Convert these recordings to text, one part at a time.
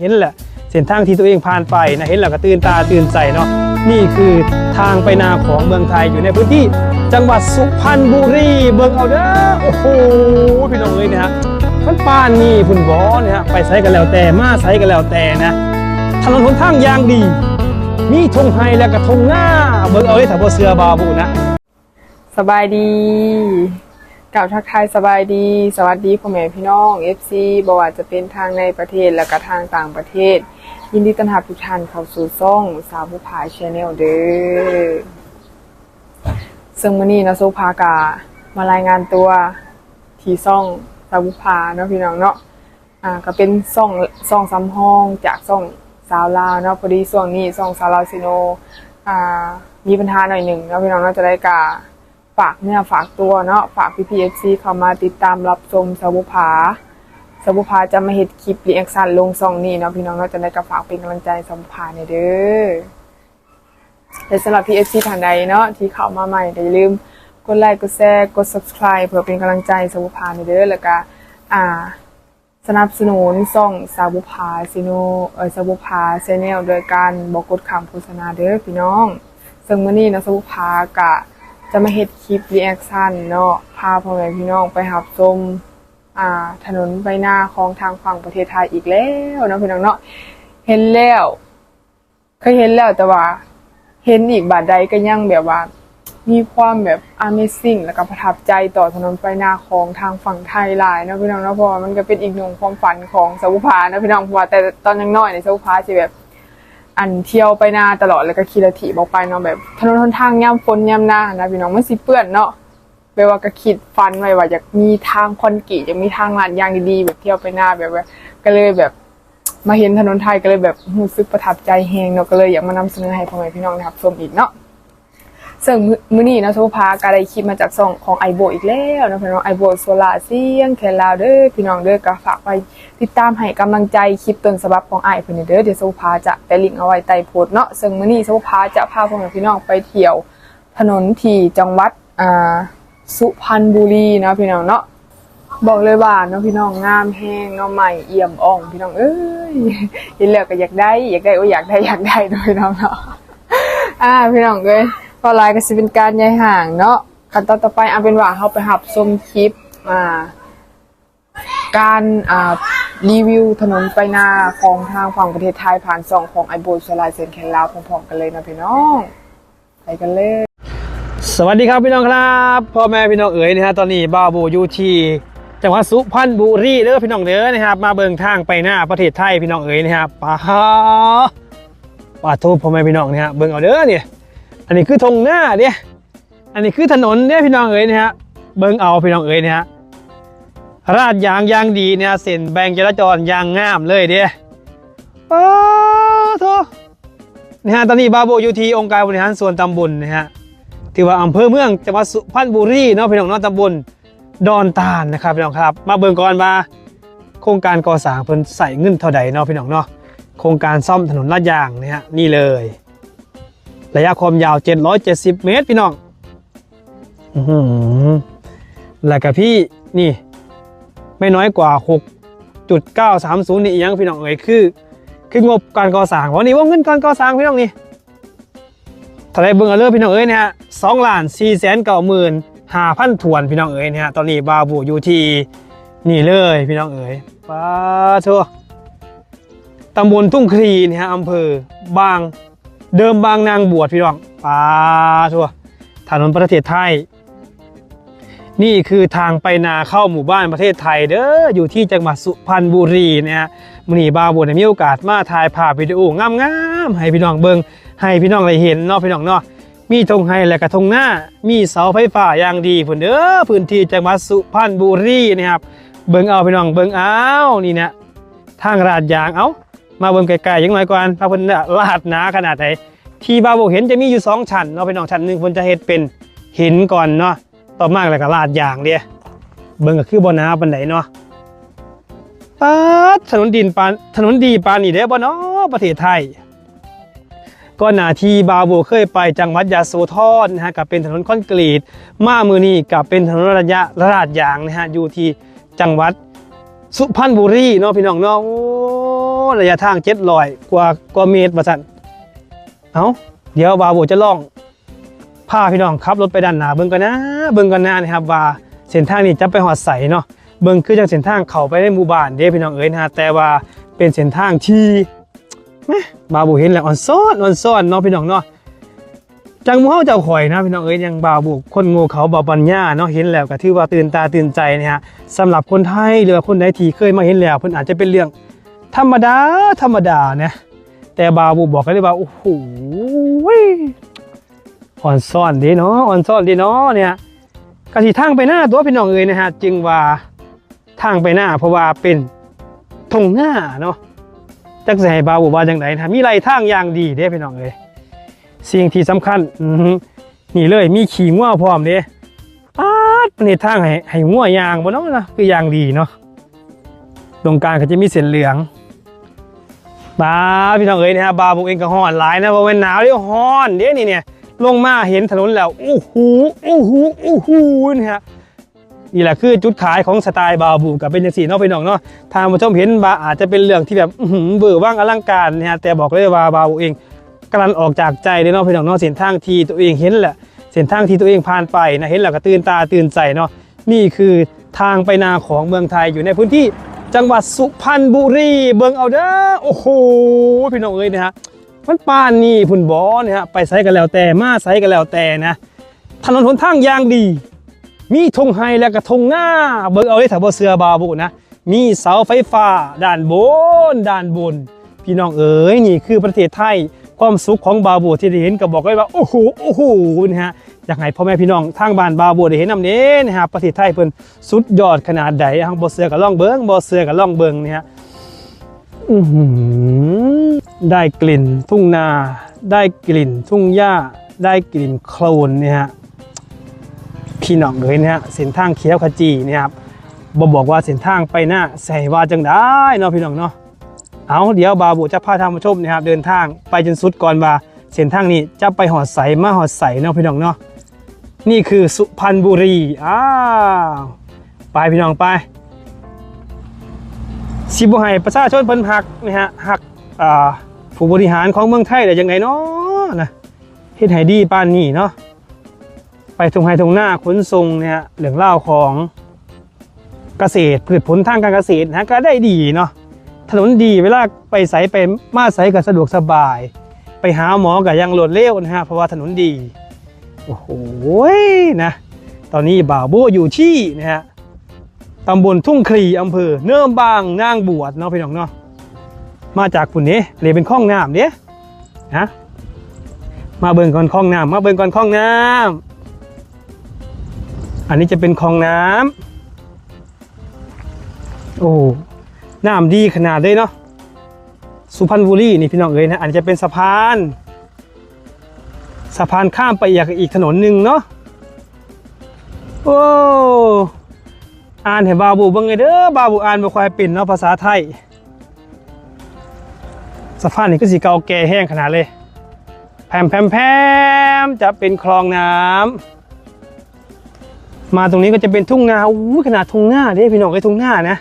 เห็นแหละเส้นทางที่ตัวเองผ่านไปนะเห็นแล้วก็ตื่นตาตื่นใจเนาะนี่คือทางไปนาของเมืองไทยอยู่ในพื้นที่ จังหวัดสุพรรณบุรีเบิ่งเอาเด้อโอ้โหพี่น้องเอ้ยนะฮะมันป่านนี่พุ่นบอนะฮะไปใช้กันแล้วแต่มาใช้กันแล้วแต่นะถนนหนทางยางดี มีธงไฮและกระทงหน้าเบิ่งเอาเลยถ้าบ่เสือบาบูนะ สบายดี กล่าวทักทายสบายดี สวัสดีพ่อแม่พี่น้อง FC บว่าจะเป็นทางในประเทศและก็ทางต่างประเทศ ยินดีต้อนรับทุกท่านเข้าสู่ซ่องสาวผู้พายชาแนลเด้อซึ่งมื้อนี้นะโซภากามารายงานตัวที่ซ่องสาวผู้พาเนาะพี่น้องเนาะอ่าก็เป็นซ่องซ่องซ้ำห้องจากซ่องสาวลาวเนาะพอดีช่วงนี้ซ่องสาวลาวซิโนอ่ามีปัญหาหน่อยหนึ่งเนาะพี่น้องเนาะจะได้กา ฝากเนี่ยฝากตัวเนาะฝากพี่พีเอฟซีเข้ามาติดตามรับชมสาวบุภาสาวบุภาจะมาเฮ็ดคลิปรีแอคชั่นลงซองนี้เนาะพี่น้องเนาะจะได้ก็ฝากเป็นกำลังใจสาวบุภาเนี่ยเด้อและสำหรับพีเอฟซีท่านใดเนาะที่เข้ามาใหม่อย่าลืมกดไลค์กดแชร์กด subscribe เพื่อเป็นกำลังใจสาวบุภาเนี่ยเด้อแล้วก็อ่าสนับสนุนส่องสาวบุภาซิโนเออสาวบุภาแชนแนลโดยการบอกกดคำโฆษณาเด้อพี่น้องซึ่งมื้อนี้นะสาวบุภากะ จะมาเฮ็ดคลิปรีแอคชั่นเนาะพาพ่อแม่พี่น้องไปหับชมอ่าถนนใบหน้าของทางฝั่งประเทศไทยอีกแล้วเนาะพี่น้องเนาะเห็นแล้วเคยเห็นแล้วแต่ว่า เห็นอีกบาดใดก็ยังแบบว่า มีความแบบ Amazing แล้วก็ประทับใจต่อถนนไฟหน้าของทางฝั่งไทยหลายเนาะพี่น้องเนาะเพราะว่ามันก็เป็นอีกหนึ่งความฝันของสาวภาเนาะพี่น้องเพราะว่าแต่ตอนยังน้อยในสาวภาสิแบบ อันเที่ยวไปหน้าตลอดแล้วก็ขี่รถถีบออกไปเนาะแบบถนนหนทางย่ำฝนย่ำหน้านะพี่น้องมันสิเปื้อนเนาะแปลว่าก็คิดฟันไว้ว่าอยากมีทางคอนกรีตอยากมีทางลาดยางดีๆแบบเที่ยวไปหน้าแบบว่าก็เลยแบบมาเห็นถนนไทยก็เลยแบบรู้สึกประทับใจแฮงเนาะก็เลยอยากมานำเสนอให้พ่อแม่พี่น้องนะครับชมอีกเนาะ ซึ่งมื้อมื้อนี้นะโซภาก็ได้คลิปมาจากช่องของไอโบอีกแล้วนะพี่น้องไอโบโซลาเสียงแคลาวเด้อพี่น้องเด้อก็ฝากไปติดตามให้กำลังใจคลิปต้นฉบับของไอเพิ่นเด้อเดี๋ยวโซภาจะไปลิงก์เอาไว้ใต้โพสต์เนาะซึ่งมื้อนี้โซภาจะพาพ่อแม่พี่น้องไปเที่ยว ถนนที่จังหวัดอ่าสุพรรณบุรีนะพี่น้องเนาะบอกเลยว่าเน้องพี่น้องงามแห้งเน้องใหม่เอี่ยมอ่องพี่น้องเอ้ยเห็นแล้วก็อยากได้ อยากได้โอ้ยอยากได้อยากได้ด้วยน้องเนาะอ่าพี่น้องเอ้ย อไลน์ก็สิเป็นการย้ายห่างเนาะขั้นตอนต่อไปเอาเป็นว่าเราไปหับชมคลิปอ่าการอ่ารีวิวถนนไปหน้าของทางฝั่งประเทศไทยผ่านซองของไอโบสลายเซนแคนลาวพร้อมๆกันเลยนะพี่น้องไปกันเลยสวัสดีครับพี่น้องครับพ่อแม่พี่น้องเอ๋ยนะฮะตอนนี้บ้าบูอยู่ที่จังหวัดสุพรรณบุรีเด้อพี่น้องเด้อนะครับมาเบิ่งทางไปหน้าประเทศไทยพี่น้องเอ๋ยนะครับป้าป้าทูพ่อแม่พี่น้องนะฮะเบิ่งเอาเด้อเนี่ย อันนี้คือธงหน้าเนี่ยอันนี้คือถนนเนี่ยพี่น้องเอ๋ยนะฮะเบิ่งเอาพี่น้องเอ๋ยนะฮะราดยางยางดีเนี่ยเส้นแบ่งจราจรยางงามเลยเด้ป้าทูนะฮะตอนนี้บาวบูอยู่ที่องค์การบริหารส่วนตำบลนะฮะที่ว่าอำเภอเมืองจังหวัดสุพรรณบุรีเนาะพี่น้องเนาะตำบลดอนตาลนะครับพี่น้องครับ มาเบิ่งก่อนว่าโครงการก่อสร้างเพิ่นใส่เงินเท่าใดเนาะพี่น้องเนาะโครงการซ่อมถนนลาดยางนะฮะนี่เลย ระยะความยาว 770 เมตรพี่น้องอือแล้วก็พี่นี่ ไม่น้อยกว่า 6.930 นี่ยังพี่น้องเอ๋ยคือ คืองบการก่อสร้างวันนี้ว่าเงินการก่อสร้างพี่น้องนี่ถ้าได้เบิ่งเอาเลยพี่น้องเอ้ยนะฮะสองล้านสี่แสนเก้าหมื่นห้าพันถวนพี่น้องเอ้ยนะฮะตอนนี้บาบูอยู่ที่นี่เลยพี่น้องเอ้ยป้าทัวตำบลทุ่งครีนะฮะอำเภอบาง เดิมบางนางบวชพี่น้องป้าทัวถนนประเทศไทย นี่คือทางไปนาเข้าหมู่บ้านประเทศไทย เด้ออยู่ที่จังหวัดสุพรรณบุรีนะฮะมื้อนี้บาบูได้มีโอกาสมาถ่ายภาพวิดีโองามๆให้พี่น้องเบิ่งให้พี่น้องได้เห็นเนาะพี่น้องเนาะมีธงไฮและกระทงหน้า มีเสาไฟฟ้าอย่างดีพุ่นเด้อพื้นที่จังหวัดสุพรรณบุรีนะครับ เบิ่งเอาพี่น้องเบิ่งเอานี่นะทางลาดยางเอา มาเบิ่งไกลๆยังน้อยกว่าพระพิ่นน่ะลาดหนาขนาดไหนที่บาบอกเห็นจะมีอยู่สองชั้นเนาะพี่น้องชั้นหนึ่งเพิ่นจะเฮ็ดเป็นหินก่อนเนาะต่อมาแล้วก็ลาดยางเด้เบิ่งก็คือบ่หนาปานใดเนาะปาดถนนดินปานถนนดีปานนี่เด้บ่เนาะประเทศไทย ก็หนาที่บาโบเคยไปจังหวัดยะโสธรนะฮะกับเป็นถนนคอนกรีต มามือนี้กับเป็นถนนระยะระดาดยางนะฮะอยู่ที่จังหวัดสุพรรณบุรีเนาะพี่น้องเนาะโอ ระยะทาง700กว่ากว่าเมตรว่าซั่นเอาเดี๋ยวบาโบจะลองพาพี่น้องขับรถไปด้านหน้าเบิ่งกันนะ เบิ่งกันนะนะครับว่าเส้นทางนี้จะไปหอดใสเนาะเบิ่งคือจังเส้นทางเข้าไปในหมู่บ้านเด้พี่น้องเอ้ยนะแต่ว่าเป็นเส้นทางที่แมบาวโบเห็นแล้วอ่อนซ้อนอ่อนซ้อนเนาะพี่น้องเนาะจังมู่เฮาเจ้าข่อยนะพี่น้องเอ้ยยังบาบุกคนโง่เขาบ่ปัญญาเนาะเห็นแล้วก็ถือว่าตื่นตาตื่นใจนะฮะสำหรับคนไทยหรือคนใดที่เคยมาเห็นแล้วเพิ่นอาจจะเป็นเรื่อง ธรรมดา ธรรมดานะแต่บาบุกบอกกันเลยว่า โอ้โหอ่อนซ่อนดีเนาะอ่อนซ่อนดีเนาะเนี่ยกะสิทางไปหน้าตัวพี่น้องเอ้ยนะฮะจึงว่าทางไปหน้า เพราะว่าเป็นทงหน้าเนาะจักสิให้บ่าบุกว่าจังไดนะมีไรทางอย่างดีเด้พี่น้องเอ้ยสิ่งที่สำคัญอืนี่เลยมีขี่ง่วพร้อมเด้ปาดประเทางให้ให้ง่วยางบ่เนาะนะคือยางดีเนาะตรงกลางก็จะมีเส้นเหลือง บาพี่น้องเอ้ยนะฮะบาบุกเองก็ฮ้อนหลายนะว่าเป็นหนาวเดี๋ยวฮ้อนเด้นี่เนี่ยลงมาเห็นถนนแล้วโอ้โหโอ้โหโอ้โหนี่ฮะนี่แหละคือจุดขายของสไตล์บาบูกับเป็นจังซี่เนาะพี่น้องเนาะทางผู้ชมเห็นบาอาจจะเป็นเรื่องที่แบบเบื่อว่างอลังการนะฮะแต่บอกเลยว่าบาบูเองกำลังออกจากใจเลยเนาะพี่น้องเนาะเส้นทางที่ตัวเองเห็นแหละเส้นทางที่ตัวเองผ่านไปนะเห็นแล้วก็ตื่นตาตื่นใจเนาะนี่คือทางไปนาของเมืองไทยอยู่ในพื้นที่ จังหวัดสุพรรณบุรีเบิงเอาเด้อโอ้โหพี่น้องเอ้ยนะฮะมันป่านนี่พุ่นบอนะฮะไปไซกันแล้วแต่มาไซกันแล้วแต่นะถนนหนทางยางดี มีธงไฮและกระทงหน้า เบิงเอาได้ถ้าบ่เสือบาบุนะมีเสาไฟฟ้า ด้านบน ด้านบน พี่น้องเอ๋ยนี่คือประเทศไทยความสุขของบาบูที่ได้เห็นก็บอกไว้ว่า โอ้โหโอ้โหนะฮะ อยากให้พ่อแม่พี่น้องทางบ้านบาบูได้เห็นนำเน้นะฮะประเทศไทยเพิ่นสุดยอดขนาดใดทางบ่เสือกับล่องเบิงบ่เสือกับล่องเบิงเนี่ฮะอื้อหือได้กลิ่นทุ่งนา ได้กลิ่นทุ่งหญ้า ได้กลิ่นโคลนเนี่ยฮะพี่น้องเอ๋ยนะฮะเส้นทางเขียวขจีเนี่ยครับบ่บอกว่าเส้นทางไปหน้าใส่ว่าจังได้เนาะพี่น้องเนาะเอาเดี๋ยวบาบูจะพาทานผู้ชมนะครับเดินทางไปจนสุดก่อนว่าเส้นทางนี้จะไปหอดใสมาหอดใสเนาะพี่น้องเนาะ นี่คือสุพรรณบุรีอ้าวไปพี่น้องไปสิบุให้ประชาชนเพิ่นหักนะฮะหักผู้บริหารของเมืองไทยได้ยังไงเนาะนะเฮ็ดให้ดีปานนี้เนาะไปตรงไฮตรงหน้าขนส่งเนี่ยเรื่องเล่าของเกษตรพืชผลทางการเกษตรนะก็ได้ดีเนาะถนนดีเวลาไปใสไปมาใสก็สะดวกสบาย ไปหาหมอก็ยังรวดเร็วนะฮะเพราะว่าถนนดี โอ้โหนะตอนนี้บ่าวโบอยู่ที่นะฮะตำบลทุ่งคลีอำเภอเนิ่มบางนางบวชเนาะพี่น้องเนาะมาจากปุ่นนี้เลยเป็นคลองน้ำเนี่ยนะมาเบิ่งก่อนคลองน้ำมาเบิ่งก่อนคลองน้ำอันนี้จะเป็นคลองน้ำโอ้น้ำดีขนาดเลยเนาะสุพรรณบุรีนี่พี่น้องเอ้ยนะอันนี้จะเป็นสะพาน สะพานข้ามไปอีกอีกถนนหนึ่งเนาะโอ้อ่านเห็นบาบูบังไงเด้อบาบูอ่านบ่ค่อยเป็นเนาะภาษาไทยสะพานนี่ก็สีเก่าแก่แห้งขนาดเลยแพมแพมแพมจะเป็นคลองน้ำมาตรงนี้ก็จะเป็นทุ่งนาอู้ขนาดทุ่งหน้าเด้พี่น้องไอ้ทุ่งหน้านะ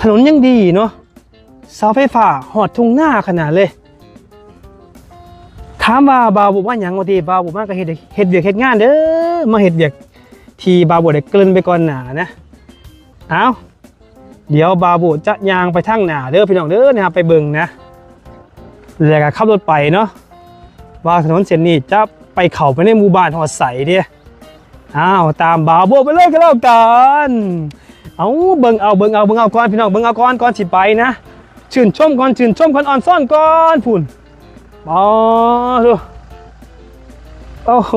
ถนนยังดีเนาะเสาไฟฟ้าหอดทุ่งหน้าขนาดเลยามว่าบาวบุว่าหยังว่าดีบาวบุมาก็เฮ็ดเฮ็ดเวียกเฮ็ดงานเด้อมาเฮ็ดเวียกที่บาวบุได้เกริ่นไปก่อนหนานะเอาเดี๋ยวบาวบุจะยางไปทางหนาเด้อพี่น้องเด้อนะครับไปเบิ่งนะแล้วก็ขับรถไปเนาะว่าถนนเส้นนี้จะไปเข้าไปในหมู่บ้านหอดใสเด้อ้าวตามบาวบุไปเลยกันแล้วกันเอาเบิ่งเอาเบิ่งเอาเบิ่งเอาก่อนพี่น้องเบิ่งเอาก่อนก่อนสิไปนะชื่นชมก่อนชื่นชมก่อนอ่อนซ่อนก่อนพุ่น บอดูโอ้โห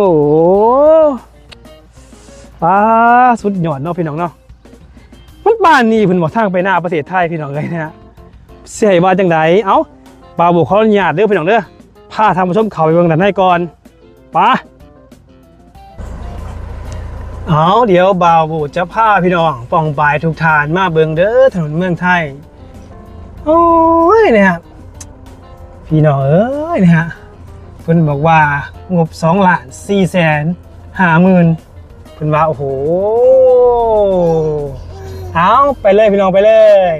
ป้าสุดยอดเนาะพี่น้องเนาะมันบ้านนี่เพิ่นบอกทางไปหน้าประเทศไทยพี่น้องเลยนะฮะเสียว่าจังไดเอ้าบาบุขออนุญาตเด้อพี่น้องเด้อพาทางผู้ชมเขาไปเบิ่งด้านในก่อนป้าเอาเดี๋ยวบ่าวบูจะพาพี่น้องป่องปลายทุกทานมาเบิงเด้อถนนเมืองไทย โอ้ยเนี่ย พี่น้องเอ้ยนะฮะเพิ่นบอกว่างบ2ล้าน4แสนห้าหมื่นเพิ่นว่าโอ้โหเอาไปเลยพี่น้องไปเลย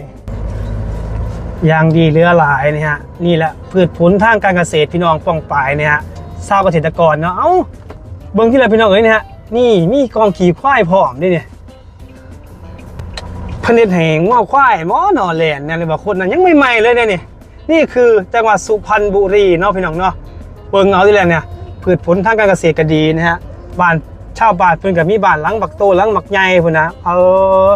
ยางดีเรือหลายนะฮะนี่แหละพืชผลทางการเกษตรพี่น้องป้องปายเนี่ยฮะชาวเกษตรกรเนาะเอ้าเบิ้งที่ไรพี่น้องเอ้ยนะฮะนี่มีกองขี่ควายพร้อมด้วยเนี่ยพนิดแหงว่าควายหมอนอแลนเนี่ยเลยบอกคนนั้นยังไม่ใหม่เลยเนี่ย นี่คือจังหวัดสุพรรณบุรีเนาะพี่น้องเนาะเบิงเอาที่ไรเนี่ยพืชผลทางการเกษตรก็ดีนะฮะบ้านชาวบ้านเพิ่นกับมีบ้านหลังบักโตหลังบักใหญ่พุ่นนะเออ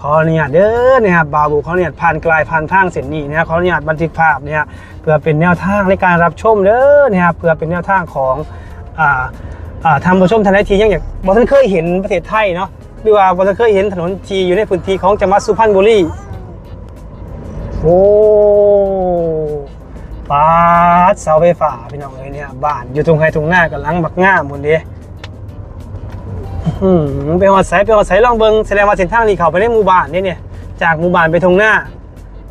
ขออนุญาตเด้อนะครับบาบูเขาเนี่ยผ่านกลายผ่านทางเส้นนี้นะครับขออนุญาตบันทึกภาพเนี่ยเพื่อเป็นแนวทางในการรับชมเด้อนะครับเพื่อเป็นแนวทางของอ่าอ่าทำผู้ชมทันทียังอย่างบอท่านเคยเห็นประเทศไทยเนาะหรือว่าบอท่านเคยเห็นถนนทีอยู่ในพื้นที่ของจังหวัดสุพรรณบุรี โอ้ปาดเสาไฟฟ้าพี่น้องเลยเนี่ยบ้านอยู่ตรงไฮตรงหน้ากับหลังบักง่ามหมดเด้อืมไปหอดสายไปหอดสายลองเบิงแสดงว่าเส้นทางนี้เขาไปในหมู่บ้านนี่เนี่ยจากหมู่บ้านไปทงหน้า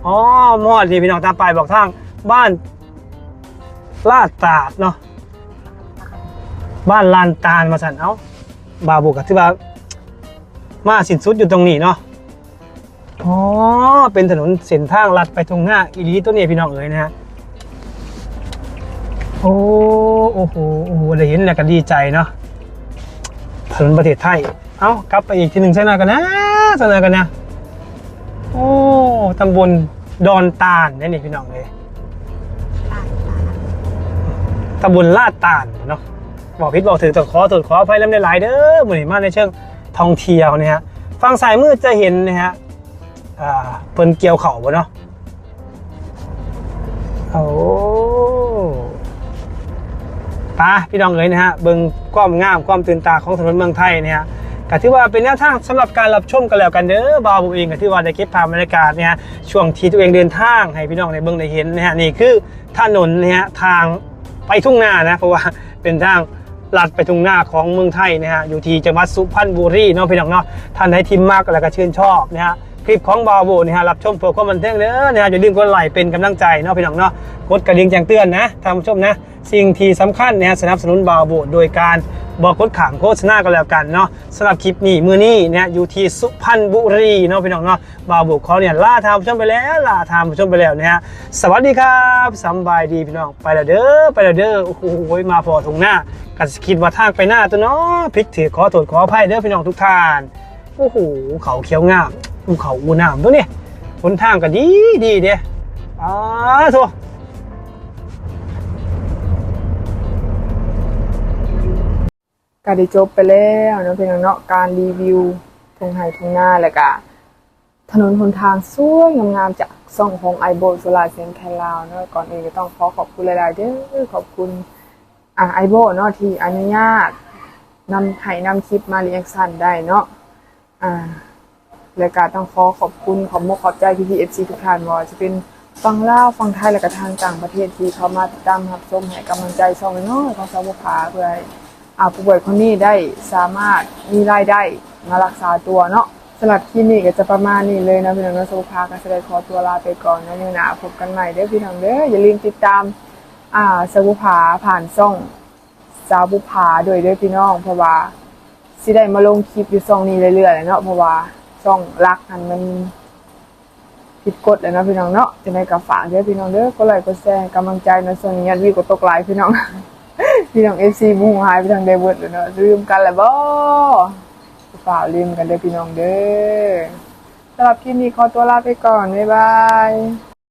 อ๋อมอดดีพี่น้องตามไปายบอกทางบ้านลาดตาดเนาะบ้านลานตาลมาสันเอ้าบาบุกกับที่ว่ามาสินสุดอยู่ตรงนี้เนาะ อ๋อ เป็นถนนเส้นทางลัดไปทงหน้าอีหลีตัวนี้พี่น้องเอ๋ยนะฮะ โอ้โอ้โหโอ้โหได้เห็นแล้วก็ดีใจเนาะถนนประเทศไทย เอ้ากลับไปอีกทีหนึ่งเส้นหนากันนะเส้นหนากันนะ โอ้ตำบลดอนตาลนี่นี่พี่น้องเลยตำบลลาดตาลเนาะบอกพิษบอกถึงต้องขอตรวจขออภัยลำในหลายเด้อเหมือนมาในเชิงท่องเที่ยวเนะฮะฝั่งซ้ายมือจะเห็นนะฮะ อ่าเปิ้นเกี่ยวเข่าบ่เนาะโอ้ปาพี่น้องเอ๋ยนะฮะเบิ่งความงามความตื่นตาของถนนเมืองไทยเนี่ยก็ถือว่าเป็นแนวทางสำหรับการรับชมกันแล้วกันเด้อบาวผมเองก็ถือว่าได้เก็บภาพบรรยากาศเนี่ยช่วงที่ตัวเองเดินทางให้พี่น้องได้เบิ่งได้เห็นนะฮะนี่คือถนนเนี่ยทางไปทุ่งนานะเพราะว่าเป็นทางลัดไปทุ่งนาของเมืองไทยนะฮะอยู่ที่จังหวัดสุพรรณบุรีเนาะพี่น้องเนาะท่านใดทิมมากแล้วก็ชื่นชอบนะฮะ คลิปของบาวโบนะฮะรับชมเพื่อความบันเทิงเด้อนะฮะอย่าลืมกดไลค์เป็นกำลังใจเนาะพี่น้องเนาะกดกระดิ่งแจ้งเตือนนะท่านผู้ชมนะ สิ่งที่สำคัญนะฮะสนับสนุนบาวโบโดยการบอกกดขังโฆษณาก็แล้วกันเนาะสำหรับคลิปนี้มือนี้เนะอยู่ที่สุพรรณบุรีเนาะพี่น้องเนาะบาวโบเขาเนี่ยล่าทางผู้ชมไปแล้วล่าทางผู้ชมไปแล้วนะฮะสวัสดีครับสบายดีพี่น้องไปแล้วเด้อไปแล้วเด้อโอ้โหมาพอตรงหน้ากันคิดว่าทางไปหน้าตัวเนาะพลิกถือขอโทษขออภัยเด้อพี่น้องทุกท่านโอ้โหเขาเขียวงาม ภูเขาอูน้ำตัวนี้หนทางก็ดีดีเด้อ้าโถก็ได้จบไปแล้วเนาะเพียงเนาะการรีวิวทงไห้ทงหน้าแล้วก็ถนนหนทางสวยงามๆจากซ่องของไอโบโซลาเซนแคลาวเนาะก่อนอื่นก็ต้องขอขอบคุณหลายๆเด้อขอบคุณอ่าไอโบเนาะที่อนุญาตนำให้นำคลิปมาเรียงสั้นได้เนาะอ่า และก็ต้องขอขอบคุณขอบมกขอบใจพี่พีเอฟซีทุกท่านว่าจะเป็นฟังเล่าฟังไทยและก็ทางต่างประเทศที่เขามาติดตามรับชมให้กำลังใจช่องน้อยของสาวบุภาเพื่อให้อ่าผู้ป่วยคนนี้ได้สามารถมีรายได้มารักษาตัวเนาะสำหรับคลินิกก็จะประมาณนี้เลยนะพี่น้องนะสาวบุภาก็จะได้ขอตัวลาไปก่อนนะยังหนาพบกันใหม่เด้อพี่น้องเด้ออย่าลืมติดตามอ่าสาวบุภาผ่านช่องสาวบุภาโดวยเด้อพี่น้องเพราะว่าสิได้มาลงคลิปอยู่ช่องนี้เรื่อยๆแหละเนาะเพราะว่า ช่องรักอันมันผิดกฎเลยนะพี่น้องเนาะจะได้กับฝากเด้อพี่น้องเด้อก็ไลค์ก็แชร์กำลังใจในะส่วนนี้ดวิวก็ตกไลค์พี่น้อง พี่น้องเอฟซีมูหายไปทางเดวิดเลยเนาะลืมกันแหละบ่ฝ่าลืมกันเด้อพี่น้องเด้อสำหรับคลิปนี้ขอตัวลาไปก่อนบ๊ายบาย